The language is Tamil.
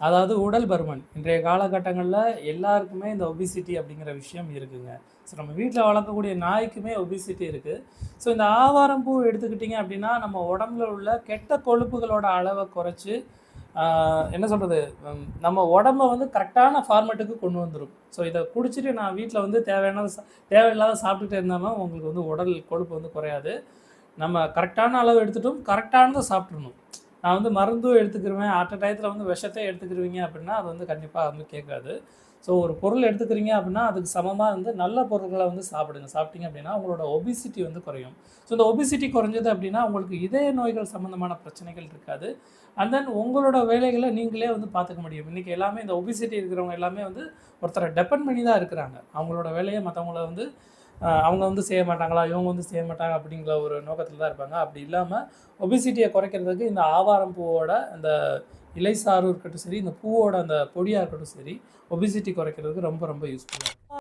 அதாவது உடல் பருமன். இன்றைய காலகட்டங்களில் எல்லாருக்குமே இந்த ஒபிசிட்டி அப்படிங்கிற விஷயம் இருக்குங்க. ஸோ நம்ம வீட்டில் வளர்க்கக்கூடிய நாய்க்குமே ஒபிசிட்டி இருக்குது ஸோ இந்த ஆவாரம் பூ எடுத்துக்கிட்டிங்க அப்படின்னா நம்ம உடம்புல உள்ள கெட்ட கொழுப்புகளோட அளவை குறைச்சி என்ன சொல்கிறது நம்ம உடம்ப வந்து கரெக்டான ஃபார்மேட்டுக்கு கொண்டு வந்துடும் ஸோ இதை குடிச்சிட்டு நான் வீட்டில் வந்து தேவையான தேவையில்லாத சாப்பிட்டுட்டு இருந்தாலும் உங்களுக்கு வந்து உடல் கொழுப்பு வந்து குறையாது. நம்ம கரெக்டான அளவு எடுத்துட்டும் கரெக்டானதை சாப்பிட்றணும் நான் வந்து மருந்தும் எடுத்துக்கிருவேன் அட்ட டயத்தில் வந்து விஷத்தை எடுத்துக்கிருவீங்க அப்படின்னா அது வந்து கண்டிப்பாக வந்து கேட்காது. ஸோ ஒரு பொருள் எடுத்துக்கிறீங்க அப்படின்னா அதுக்கு சமமாக வந்து நல்ல பொருட்களை வந்து சாப்பிடுங்க. சாப்பிட்டீங்க அப்படின்னா உங்களோட ஒபிசிட்டி வந்து குறையும். ஸோ இந்த ஒபிசிட்டி குறைஞ்சது அப்படின்னா உங்களுக்கு இதய நோய்கள் சம்மந்தமான பிரச்சனைகள் இருக்காது. அண்ட் தென் உங்களோட வேலைகளை நீங்களே வந்து பார்த்துக்க முடியும். இன்றைக்கி எல்லாமே இந்த ஒபிசிட்டி இருக்கிறவங்க எல்லாமே வந்து ஒருத்தரை டெபெண்ட் பண்ணி தான் இருக்கிறாங்க. அவங்களோட வேலையை மற்றவங்கள வந்து அவங்க வந்து செய்ய மாட்டாங்களா? இவங்க வந்து செய்ய மாட்டாங்க அப்படிங்கிற ஒரு நோக்கத்தில் தான் இருப்பாங்க. அப்படி இல்லாமல் ஒபிசிட்டியை குறைக்கிறதுக்கு இந்த ஆவாரம் பூவோட அந்த சாறு இருக்கட்டும் சரி இந்த பூவோட அந்த பொடியாக இருக்கட்டும் சரி ஒபிசிட்டி குறைக்கிறதுக்கு ரொம்ப ரொம்ப யூஸ்ஃபுல்லாக இருக்கும்.